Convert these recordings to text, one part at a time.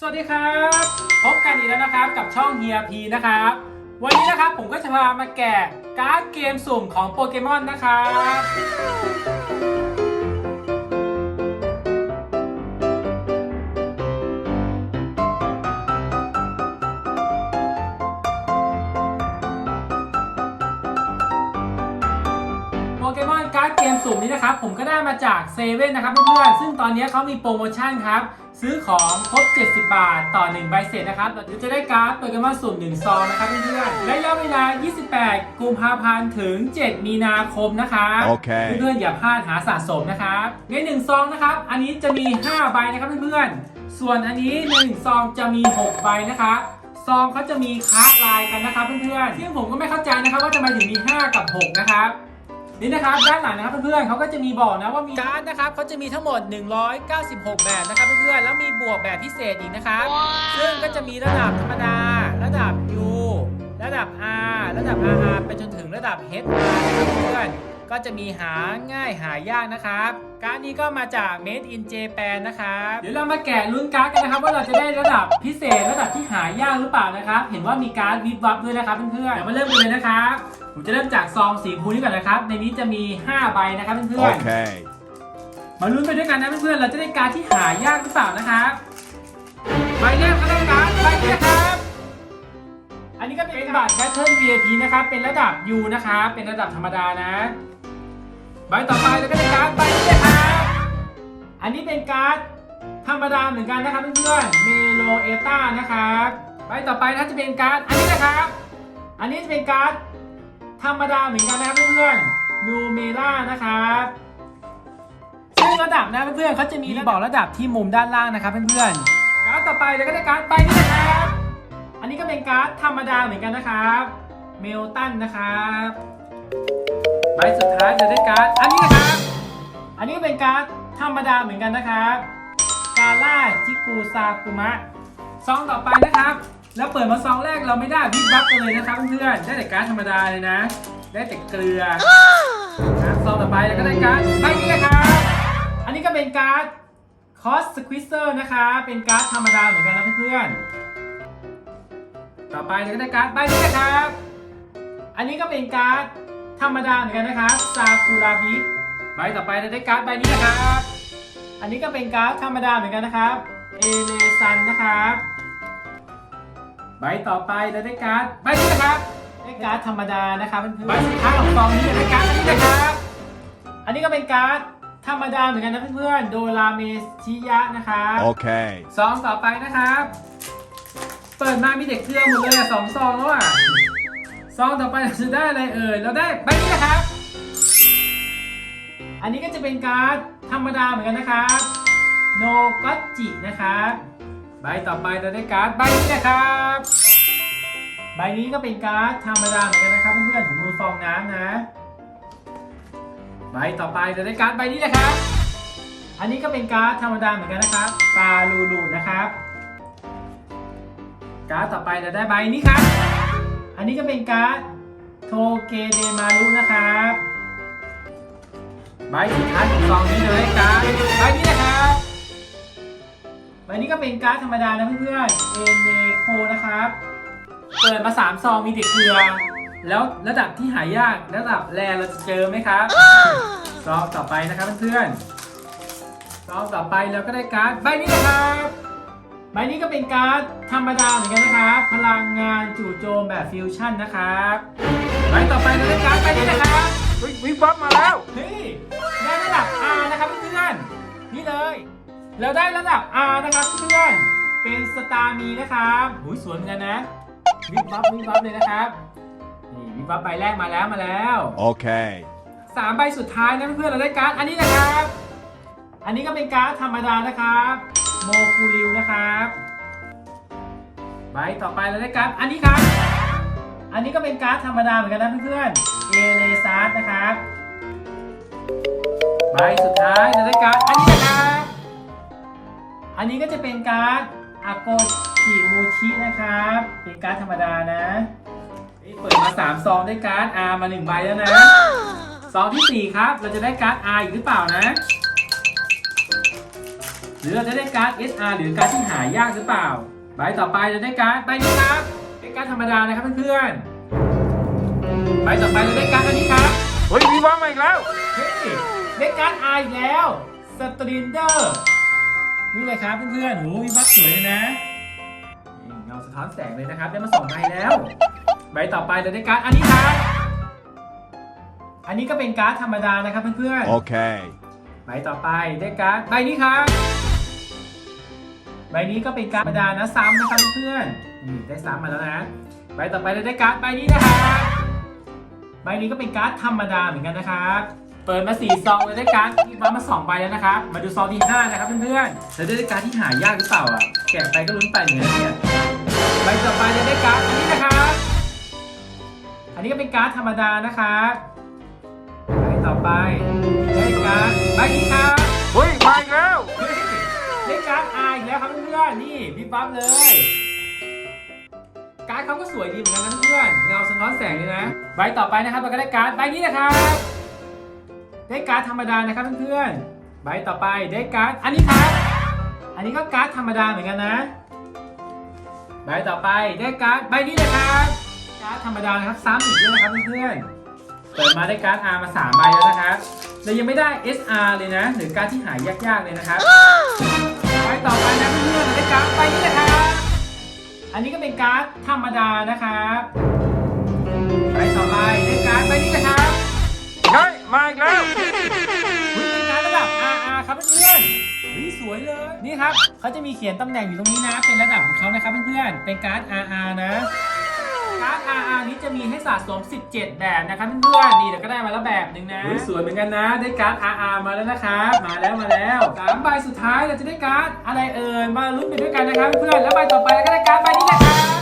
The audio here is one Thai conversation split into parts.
สวัสดีครับ พบกันอีกแล้วนะครับกับช่องเฮียพีนะครับ วันนี้นะครับผมก็จะพามาแกะการ์ดเกมสุ่มของโปเกมอนนะครับ กมอนการ์ดเกมสุ่มนี้นะครับ ผมก็ได้มาจากเซเว่นนะครับเพื่อนๆซึ่งตอนนี้เขามีโปรโมชั่นครับ ซื้อของครบ 70 บาท ต่อ 1 ใบเสร็จนะครับเราจะได้การ์ดโปเกมอนสุ่ม1ซองนะครับเพื่อนๆและระยะเวลา 28 กุมภาพันธ์ถึง 7 มีนาคมนะครับโอเคเพื่อนๆอย่าพลาดหาสะสมนะครับใน1ซองนะครับ อันนี้จะมี 5 ใบนะครับเพื่อนๆส่วนอันนี้ใน1ซองจะมี 6 ใบนะครับซองเขาจะมีค้าลายกันนะครับเพื่อนๆซึ่งผมก็ไม่เข้าใจนะครับว่าทำไมถึงมี 5 กับ 6 นะครับ นี่นะครับด้านหลังนะครับเพื่อนๆเขาก็จะมีบอกนะว่ามีการ์ดนะครับเขาจะมีทั้งหมด 196 แบบนะครับเพื่อนๆแล้วมีบวกแบบพิเศษอีกนะครับ ซึ่งก็จะมีระดับธรรมดา ระดับ U ระดับ R ระดับ RR ไปจนถึงระดับ HR นะครับเพื่อนๆ ก็จะมีหาง่ายหายากนะครับการ์ดนี้ก็มาจาก Made in Japan นะครับเดี๋ยวเรามาแกะลุ้นการ์ดกันนะครับ ว่าเราจะได้ระดับพิเศษระดับที่หายากหรือเปล่านะครับ เห็นว่ามีการ์ดวิบวับด้วยนะครับเพื่อนๆเดี๋ยวมาเริ่มกันเลยนะครับผมจะเริ่มจากซองสีชมพูนี้ก่อนนะครับ ในนี้จะมี 5 ใบนะครับเพื่อนๆ Okay. มาลุ้นไปด้วยกันนะเพื่อนๆเราจะได้การดที่หายากหรือเปล่านะครับใบแรกก็ได้การดใบนี้นะครับอันนี้ก็เป็นบัตร Battle VIP นะครับเป็นระดับ U นะครับเป็นระดับธรรมดานะ ใบต่อไปเราก็ได้การดใบนี้นะครับ อันนี้เป็นการ์ดธรรมดาเหมือนกันนะครับเพื่อนๆเมโลเอต้านะครับใบต่อไปนะจะเป็นการ์ดอันนี้นะครับ อันนี้จะเป็นการ์ดธรรมดาเหมือนกันนะครับเพื่อนๆนูเมล่านะครับซึ่งระดับนะเพื่อนๆเขาจะมีบอกระดับที่มุมด้านล่างนะครับเพื่อนๆการ์ดต่อไปเราก็ได้การ์ดใบนี้นะครับ อันนี้ก็เป็นการ์ดธรรมดาเหมือนกันนะครับ เมลตันนะครับ ใบสุดท้ายจะได้การ์ดอันนี้นะครับ อันนี้ก็เป็นการ์ดธรรมดาเหมือนกันนะครับกาล่าจิกูซากุมะซองต่อไปนะครับ แล้วเปิดมาซองแรกเราไม่ได้วิบวับกันเลยนะครับเพื่อนๆได้แต่การ์ดธรรมดาเลยนะ ได้แต่เกลือนะซองต่อไปแล้วก็ได้การ์ดใบนี้นะครับ อันนี้ก็เป็นการ์ดคอสสควิสเซอร์นะคะ เป็นการ์ดธรรมดาเหมือนกันนะเพื่อนๆต่อไปเราก็ได้การ์ดใบนี้นะครับ อันนี้ก็เป็นการ์ด ธรรมดาเหมือนกันนะครับซากุระบิใบต่อไปเราได้การ์ดใบนี้นะครับ อันนี้ก็เป็นการ์ดธรรมดาเหมือนกันนะครับเอเลซันนะครับใบต่อไปเราได้การ์ดใบนี้นะครับได้การ์ดธรรมดานะครับเพื่อนๆใบสุดท้ายของซองนี้จะได้การ์ดอันนี้นะครับ อันนี้ก็เป็นการ์ดธรรมดาเหมือนกันนะเพื่อนๆโดราเมชิยะนะครับ Okay. ซองต่อไปนะครับ เปิดมามีเด็กเครื่องหมดเลยอะสองซองแล้วอะ ซองต่อไปเราจะได้อะไรเอ่ย เราได้ใบนี้นะครับ อันนี้ก็จะเป็นการ์ดธรรมดาเหมือนกันนะครับโนกัจินะครับ ใบต่อไปเราได้การ์ดใบนี้นะครับ ใบนี้ก็เป็นการ์ดธรรมดาเหมือนกันนะครับเพื่อนๆถุงมือฟองน้ำนะ ใบต่อไปเราได้การ์ดใบนี้นะครับ อันนี้ก็เป็นการ์ดธรรมดาเหมือนกันนะครับปลาลูลูนะครับ การ์ดต่อไปเราได้ใบนี้ครับ อันนี้ก็เป็นการ์ดโทเกเดมารุนะครับใบสุดท้ายของซองนี้เลยการ์ดใบนี้นะครับใบนี้ก็เป็นการ์ดธรรมดานะเพื่อนๆเอเนโคนะครับเปิดมา3ซองมีเด็กเกลือแล้วระดับที่หายากระดับแรเราจะเจอไหมครับซองต่อไปนะครับเพื่อนๆซองต่อไปเราก็ได้การ์ดใบนี้นะครับ ใบนี้ก็เป็นการ์ดธรรมดาเหมือนกันนะครับ พลังงานจู่โจมแบบฟิวชั่นนะครับใบต่อไปเราได้การ์ดใบนี้นะครับวิบวับมาแล้วเฮ้ยได้ระดับ R นะครับเพื่อนๆนี่เลยเราได้ระดับ R นะครับเพื่อนๆเป็นสตาร์มีนะครับหูยสวยเหมือนกันนะวิบวับวิบวับเลยนะครับนี่วิบวับใบแรกมาแล้วมาแล้ว Okay. สามใบสุดท้ายนะเพื่อนๆเราได้การ์ดอันนี้นะครับ อันนี้ก็เป็นการ์ดธรรมดานะครับ โมกูริวนะครับใบต่อไปเราได้การ์ดอันนี้ครับ อันนี้ก็เป็นการ์ดธรรมดาเหมือนกันนะเพื่อนๆเอเลซาร์นะครับใบสุดท้ายเราได้การ์ดอันนี้นะครับอันนี้ก็จะเป็นการ์ดอาโกจิมูชินะครับ เป็นการ์ดธรรมดานะเปิดมาสามซองได้การ์ด R มาหนึ่งใบแล้วนะซองที่ 4 ครับ เราจะได้การ์ด R อีกหรือเปล่านะ รือเราจะได้การ์ด SR หรือการ์ดที่หายากหรือเปล่า ใบต่อไปจะได้การ์ดใบนี้ครับ เป็นการ์ดธรรมดานะครับเพื่อนๆใบต่อไปจะได้การ์ดอันนี้ครับเฮ้ยมีว่ามาอีกแล้วเฮ้ยได้การ์ด R อีกแล้วสตรีนเดอร์นี่เลยครับเพื่อนๆโหมีบัคสวยเลยนะนี่เงาสะท้อนแสงเลยนะครับ ได้มาสองใบแล้ว ใบต่อไปเราได้การ์ดอันนี้ครับอันนี้ก็เป็นการ์ดธรรมดานะครับเพื่อนๆ Okay. ใบต่อไปได้การ์ดใบนี้ครับ ใบนี้ก็เป็นการ์ดธรรมดานะซ้ำนะครับเพื่อนๆนี่ได้ซ้ำมาแล้วนะใบต่อไปเราได้การ์ดใบนี้นะครับใบนี้ก็เป็นการ์ดธรรมดาเหมือนกันนะครับเปิดมาสี่ซองเราได้การ์ดที่มามาสองใบแล้วนะครับมาดูซองที่ห้านะครับเพื่อนๆจะได้การ์ดที่หายากหรือเปล่าอะแกะไปก็ลุ้นไปเหมือนกันนะเนี่ยใบต่อไปจะได้การ์ดอันนี้นะครับอันนี้ก็เป็นการ์ดธรรมดานะครับใบต่อไปได้การ์ดใบนี้ครับเฮ้ยมาอีกแล้ว ปั๊บเลย การ์ดเขาก็สวยดีเหมือนกันนะเพื่อน เงาสะท้อนแสงเลยนะ ใบต่อไปนะครับเราก็ได้การ์ดใบนี้นะครับ ได้การ์ดธรรมดานะครับเพื่อนๆ ใบต่อไปได้การ์ดอันนี้ครับ อันนี้ก็การ์ดธรรมดาเหมือนกันนะ ใบต่อไปได้การ์ดใบนี้เลยครับการ์ดธรรมดานะครับซ้ำอีกด้วยนะครับเพื่อนๆ เปิดมาได้การ์ด R มา3ใบแล้วนะครับแต่ยังไม่ได้ SR เลยนะ หรือการ์ดที่หายยากๆเลยนะครับ ใบต่อไปนะเพื่อนๆได้การ์ดใบนี้นะครับ อันนี้ก็เป็นการ์ดธรรมดานะครับใบต่อไปได้การ์ดใบนี้นะครับเฮ้ยมาอีกแล้วอุ๊ยเป็นการ์ดระดับ RR ครับเพื่อนๆเฮ้ยสวยเลย นี่ครับเขาจะมีเขียนตำแหน่งอยู่ตรงนี้นะ เป็นระดับของเขานะครับเพื่อนๆ เป็นการ์ด RR นะ การ์ด RR นี้จะมีให้สะสม 17 แบบนะครับเพื่อนๆนี่เดี๋ยวก็ได้มาแล้วแบบหนึ่งนะสวยเหมือนกันนะ ได้การ์ด RR มาแล้วนะครับ มาแล้วมาแล้วสามใบสุดท้ายเราจะได้การ์ดอะไรเอ่ย มาลุ้นไปด้วยกันนะครับเพื่อนๆแล้วใบต่อไปเราก็ได้การ์ดใบนี้นะครับ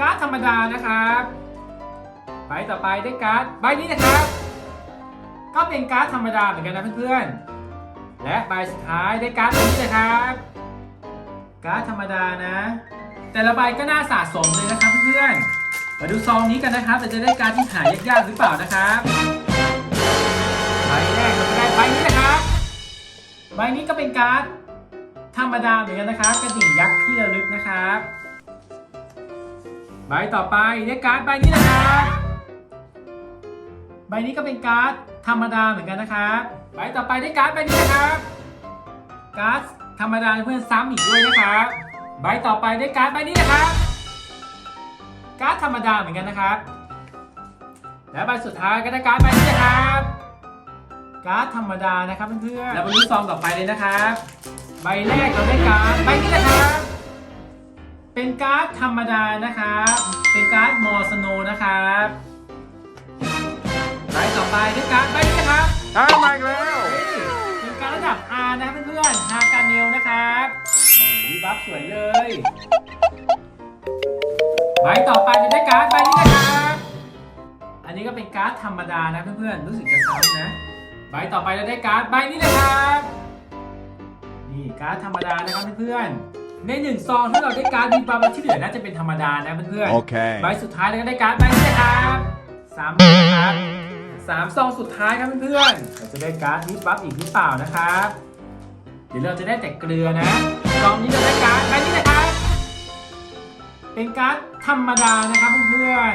การ์ดธรรมดานะครับใบต่อไปได้การ์ดใบนี้นะครับ ก็เป็นการ์ดธรรมดาเหมือนกันนะเพื่อนๆและใบสุดท้ายได้การ์ดใบนี้นะครับ การ์ดธรรมดานะ แต่ละใบก็น่าสะสมเลยนะครับเพื่อนๆ มาดูซองนี้กันนะครับจะได้การที่หายากๆหรือเปล่านะครับใบแรกเราจะได้ใบนี้นะครับใบนี้ก็เป็นการ์ดธรรมดาเหมือนกันนะครับกระดิ่งยักษ์ที่ระลึกนะครับใบต่อไปได้การ์ดใบนี้นะครับใบนี้ก็เป็นการ์ดธรรมดาเหมือนกันนะครับใบต่อไปได้การ์ดใบนี้นะครับการ์ดธรรมดาเพื่อนซ้ำอีกด้วยนะครับ ใบต่อไปได้การ์ดใบนี้นะครับ การ์ดธรรมดาเหมือนกันนะครับ และใบสุดท้ายก็ได้การ์ดใบนี้นะครับ การ์ดธรรมดานะครับเพื่อนๆแล้วมาลุ้นซองต่อไปเลยนะครับ ใบแรกเราได้การ์ดใบนี้นะครับ เป็นการ์ดธรรมดานะครับ เป็นการ์ดมอสโนนะครับใบต่อไปด้วยการ์ดใบนี้นะครับอ้าวมาอีกแล้วเฮ้ยเป็นการดระดับ R นะครับเพื่อนๆฮาการเนลนะครับ นี่บัฟสวยเลยใบต่อไปจะได้การ์ดใบนี้นะครับอันนี้ก็เป็นการ์ดธรรมดานะเพื่อนๆ รู้สึกจะซ้ำนะ ใบต่อไปจะได้การ์ดใบนี้นะครับ นี่การ์ดธรรมดานะครับเพื่อนๆ ในหนึ่งซองที่เราได้การ์ดมีบัฟแล้วที่เหลือน่าจะเป็นธรรมดานะเพื่อนๆ Okay. ใบสุดท้ายเราก็ได้การ์ดใบนี้นะครับสามใบนะครับสามซองสุดท้ายครับเพื่อนๆเราจะได้การ์ดวิบวับอีกหรือเปล่านะครับเดี๋ยวเราจะได้แต่เกลือนะซองนี้เราได้การ์ดใบนี้นะครับ เป็นการ์ดธรรมดานะครับเพื่อน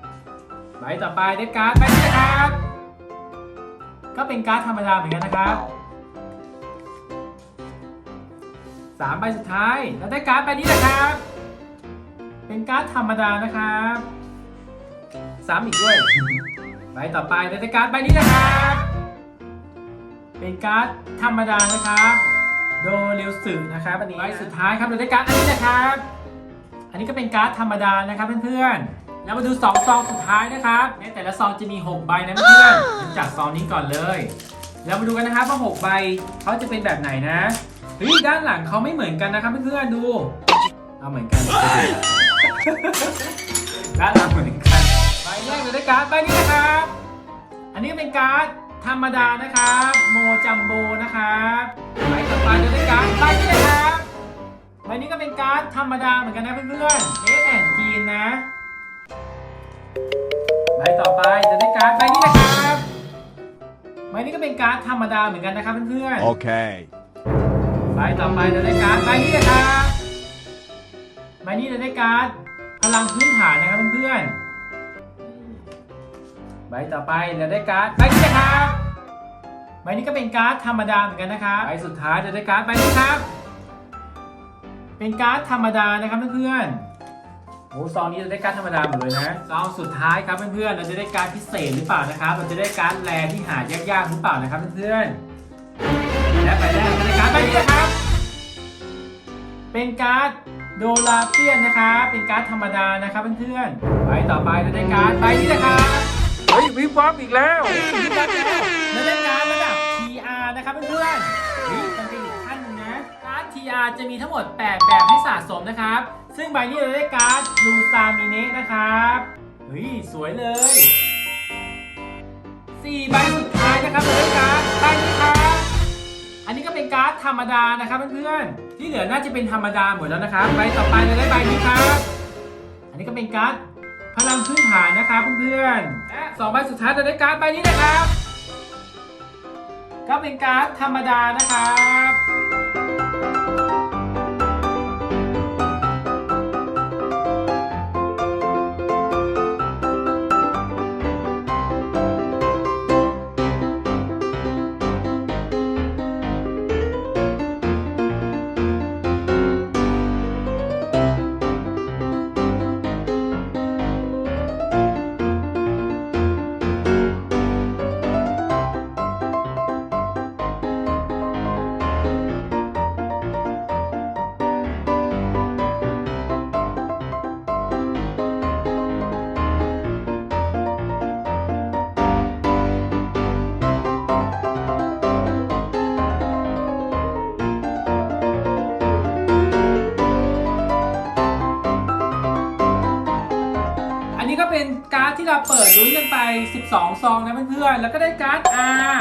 ๆใบต่อไปได้การ์ดใบนี้นะครับ ก็เป็นการ์ดธรรมดาเหมือนกันนะครับสามใบสุดท้ายเราได้การ์ดใบนี้นะครับ เป็นการ์ดธรรมดานะครับซ้ำอีกด้วยใบต่อไปเราได้การ์ดใบนี้นะครับ เป็นการ์ดธรรมดานะครับ โดเรียวสึนะครับอันนี้ใบสุดท้ายครับเราได้การ์ดอันนี้นะครับ อันนี้ก็เป็นการ์ดธรรมดานะครับเพื่อนๆ แล้วมาดูสองซองสุดท้ายนะครับในแต่ละซองจะมี 6 ใบนะเพื่อนๆเริ่มจากซองนี้ก่อนเลย แล้วมาดูกันนะครับว่า 6 ใบเขาจะเป็นแบบไหนนะเฮ้ยด้านหลังเขาไม่เหมือนกันนะครับเพื่อนๆดูเอาเหมือนกันด้านหลังเหมือนกันใบแรกเราได้การ์ดใบนี้นะครับ อันนี้เป็นการ์ด ธรรมดานะครับ โมจัมโบนะครับใบต่อไปเราได้การ์ดใบนี้นะครับใบนี้ก็เป็นการ์ดธรรมดาเหมือนกันนะเพื่อนๆเอสแอนจีนนะใบต่อไปจะได้การ์ดใบนี้นะครับใใบนี้ก็เป็นการ์ดธรรมดาเหมือนกันนะครับเพื่อนๆ Okay. ใบต่อไปเราได้การ์ดใบนี้นะครับใบนี้เราได้การ์ดพลังพื้นฐานนะครับเพื่อนๆ ใบต่อไปเราได้การ์ดใบนี้นะครับใบนี้ก็เป็นการ์ดธรรมดาเหมือนกันนะครับใบสุดท้ายเราได้การ์ดใบนี้ครับ เป็นการ์ดธรรมดานะครับเพื่อนๆโอ้ซองนี้เราได้การ์ดธรรมดาหมดเลยนะซองสุดท้ายครับเพื่อนๆเราจะได้การ์ดพิเศษหรือเปล่านะครับเราจะได้การ์ดแรที่หายากๆหรือเปล่านะครับเพื่อนๆและไปแรกเป็นการ์ดใบนี้นะครับ เป็นการ์ดโดราเปียนนะครับเป็นการ์ดธรรมดานะครับเพื่อนๆใบต่อไปเราได้การ์ดใบนี้นะครับ เฮ้ยวิบวับอีกแล้วนี่ครับแล้วเราได้การ์ดระดับ TR นะครับเพื่อนๆเฮ้ยมันเป็นอีกขั้นนึงนะการ์ด TR จะมีทั้งหมด 8 แบบให้สะสมนะครับ ซึ่งใบนี้เราได้การ์ดลูซามิเนะนะครับเฮ้ยสวยเลย4ใบสุดท้ายนะครับเราได้การ์ดใบนี้ครับอันนี้ก็เป็นการ์ดธรรมดานะครับเพื่อนๆที่เหลือน่าจะเป็นธรรมดาหมดแล้วนะครับใบต่อไปเราได้ใบนี้ครับอันนี้ก็เป็นการ์ด พลังพื้นฐานนะครับเพื่อนๆและสองใบสุดท้ายจะได้การ์ดใบนี้นะครับ ก็เป็นการ์ดธรรมดานะครับ ที่เราเปิดลุ้นกันไป 12 ซองนะเพื่อนๆ แล้วก็ได้การ์ด R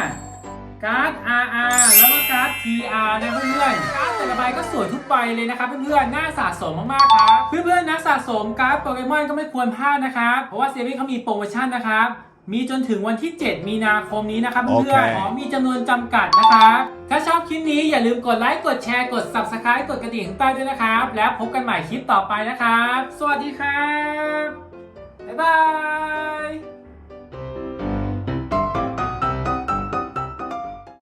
การ์ด RR แล้วก็การ์ด TR นะเพื่อนๆ การ์ดแต่ละใบก็สวยทุกใบเลยนะครับเพื่อนๆ น่าสะสมมากๆ ครับ เพื่อนๆ นักสะสมการ์ดโปเกมอนก็ไม่ควรพลาดนะครับ เพราะว่าเซเว่นเขามีโปรโมชั่นนะครับ มีจนถึงวันที่ 7 มีนาคมนี้นะครับเพื่อนโอเคๆขอมีจำนวนจำกัดนะครับ ถ้าชอบคลิปนี้อย่าลืมกดไลค์ กดแชร์ กด Subscribe กดกระดิ่งข้างใต้ด้วยนะครับ แล้วพบกันใหม่คลิปต่อไปนะครับ สวัสดีครับ บ๊ายบาย